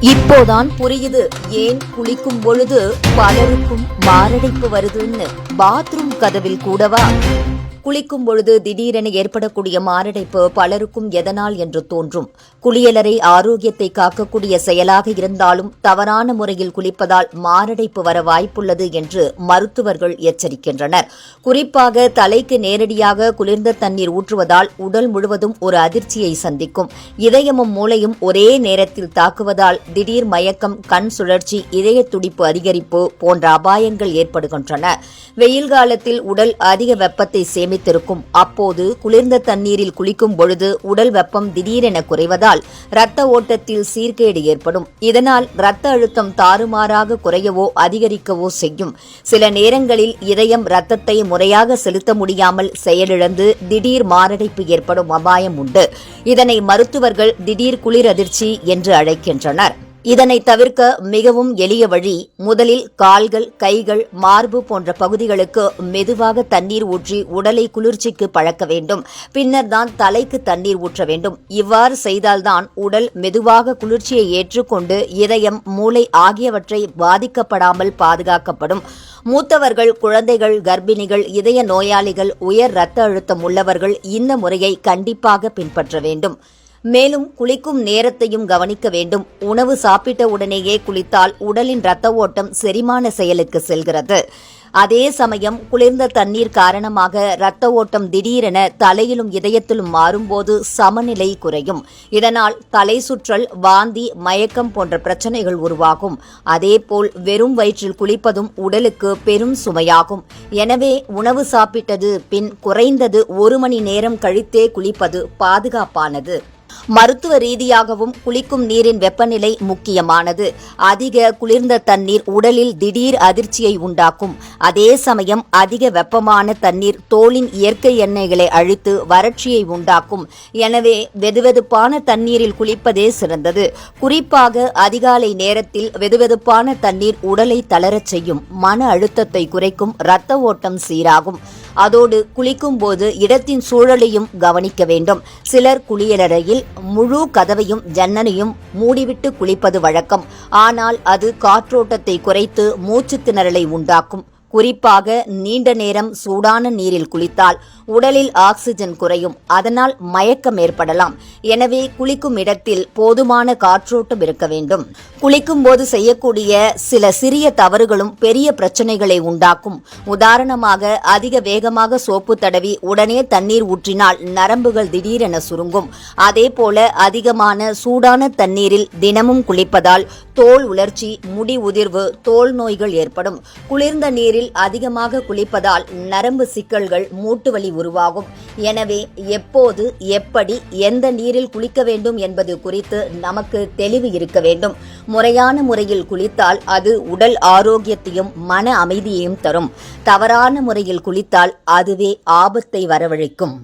இப்போதான் புரியுது. ஏன் குளிக்கும் பொழுது பலருக்கும் மாரடைப்பு வருதுன்னு. பாத்ரூம் கதவில் கூடவா? குளிக்கும் பொழுது திடீரென ஏற்படக்கூடிய மாரடைப்பு பலருக்கும் எதனால் என்று தோன்றும். குளியலறை ஆரோக்கியத்தை காக்கக்கூடிய செயலாக இருந்தாலும் தவறான முறையில் குளிப்பதால் மாரடைப்பு வர வாய்ப்புள்ளது என்று மருத்துவர்கள் எச்சரிக்கின்றனர். குறிப்பாக தலைக்கு நேரடியாக குளிர்ந்த தண்ணீர் ஊற்றுவதால் உடல் முழுவதும் ஒரு அதிர்ச்சியை சந்திக்கும். இதயமும் மூளையும் ஒரே நேரத்தில் தாக்குவதால் திடீர் மயக்கம் கண் சுழற்சி இதய துடிப்பு அதிகரிப்பு போன்ற அபாயங்கள் ஏற்படுகின்றன. வெயில் காலத்தில் உடல் அதிக வெப்பத்தை சேமித்திருக்கும் அப்போது குளிர்ந்த தண்ணீரில் குளிக்கும் பொழுது உடல் வெப்பம் திடீரென குறைவதால் இரத்த ஓட்டத்தில் சீர்கேடு ஏற்படும். இதனால் இரத்த அழுத்தம் தாறுமாறாக குறையவோ அதிகரிக்கவோ செய்யும். சில நேரங்களில் இதயம் இரத்தத்தை முறையாக செலுத்த முடியாமல் செயலிழந்து திடீர் மாரடைப்பு ஏற்படும் அபாயம் உண்டு. இதனை மருத்துவர்கள் திடீர் குளிர் அதிர்ச்சி என்று அழைக்கின்றனர். இதனை தவிர்க்க மிகவும் எளிய வழி முதலில் கால்கள் கைகள் மார்பு போன்ற பகுதிகளுக்கு மெதுவாக தண்ணீர் ஊற்றி உடலை குளிர்ச்சிக்கு பழக்க வேண்டும். பின்னர் தான் தலைக்கு தண்ணீர் ஊற்ற வேண்டும். இவ்வாறு செய்தால்தான் உடல் மெதுவாக குளிர்ச்சியை ஏற்றுக்கொண்டு இதயம் மூளை ஆகியவற்றை பாதிக்கப்படாமல் பாதுகாக்கப்படும். மூத்தவர்கள் குழந்தைகள் கர்ப்பிணிகள் இதய நோயாளிகள் உயர் இரத்த அழுத்தம் உள்ளவர்கள் இந்த முறையை கண்டிப்பாக பின்பற்ற வேண்டும். மேலும் குளிக்கும் நேரத்தையும் கவனிக்க வேண்டும். உணவு சாப்பிட்ட உடனேயே குளித்தால் உடலின் இரத்த ஓட்டம் செரிமான செயலுக்கு செல்கிறது. அதே சமயம் குளிர்ந்த தண்ணீர் காரணமாக இரத்த ஓட்டம் திடீரென தலையிலும் இதயத்திலும் மாறும்போது சமநிலை குறையும். இதனால் தலை சுற்றல் வாந்தி மயக்கம் போன்ற பிரச்சனைகள் உருவாகும். அதேபோல் வெறும் வயிற்றில் குளிப்பதும் உடலுக்கு பெரும் சுமையாகும். எனவே உணவு சாப்பிட்டது பின் குறைந்தது ஒரு மணி நேரம் கழித்தே குளிப்பது பாதுகாப்பானது. மருத்துவ ரீதியாகவும் குளிக்கும் நீரின் வெப்பநிலை முக்கியமானது. அதிக குளிர்ந்த தண்ணீர் உடலில் திடீர் அதிர்ச்சியை உண்டாக்கும். அதே சமயம் அதிக வெப்பமான தண்ணீர் தோலின் இயற்கை எண்ணெய்களை அழித்து வறட்சியை உண்டாக்கும். எனவே வெதுவெதுப்பான தண்ணீரில் குளிப்பதே சிறந்தது. குறிப்பாக அதிகாலை நேரத்தில் வெதுவெதுப்பான தண்ணீர் உடலை தளரச் செய்யும். மன அழுத்தத்தை குறைக்கும். இரத்த ஓட்டம் சீராகும். அதோடு குளிக்கும் போது இடத்தின் சூழலையும் கவனிக்க வேண்டும். சிலர் குளியலறையில் முழு கதவையும் ஜன்னலையும் மூடிவிட்டு குளிப்பது வழக்கம். ஆனால் அது காற்றோட்டத்தை குறைத்து மூச்சு திணறலை உண்டாக்கும். குறிப்பாக நீண்ட நேரம் சூடான நீரில் குளித்தால் உடலில் ஆக்சிஜன் குறையும். அதனால் மயக்கம் ஏற்படலாம். எனவே குளிக்கும் இடத்தில் போதுமான காற்றோட்டம் இருக்க வேண்டும். குளிக்கும் போது செய்யக்கூடிய சில சிறிய தவறுகளும் பெரிய பிரச்சனைகளை உண்டாக்கும். உதாரணமாக அதிக வேகமாக சோப்பு தடவி உடனே தண்ணீர் ஊற்றினால் நரம்புகள் திடீரென சுருங்கும். அதே போல அதிகமான சூடான தண்ணீரில் தினமும் குளிப்பதால் தோல் உலர்ச்சி முடி உதிர்வு தோல் நோய்கள் ஏற்படும். குளிர்ந்த நீரில் அதிகமாக குளிப்பதால் நரம்பு சிக்கல்கள் மூட்டு வலி உருவாகும். எனவே எப்போது எப்படி எந்த நீரில் குளிக்க வேண்டும் என்பது குறித்து நமக்கு தெளிவு இருக்க வேண்டும். முறையான முறையில் குளித்தால் அது உடல் ஆரோக்கியத்தையும் மன அமைதியையும் தரும். தவறான முறையில் குளித்தால் அதுவே ஆபத்தை வரவழைக்கும்.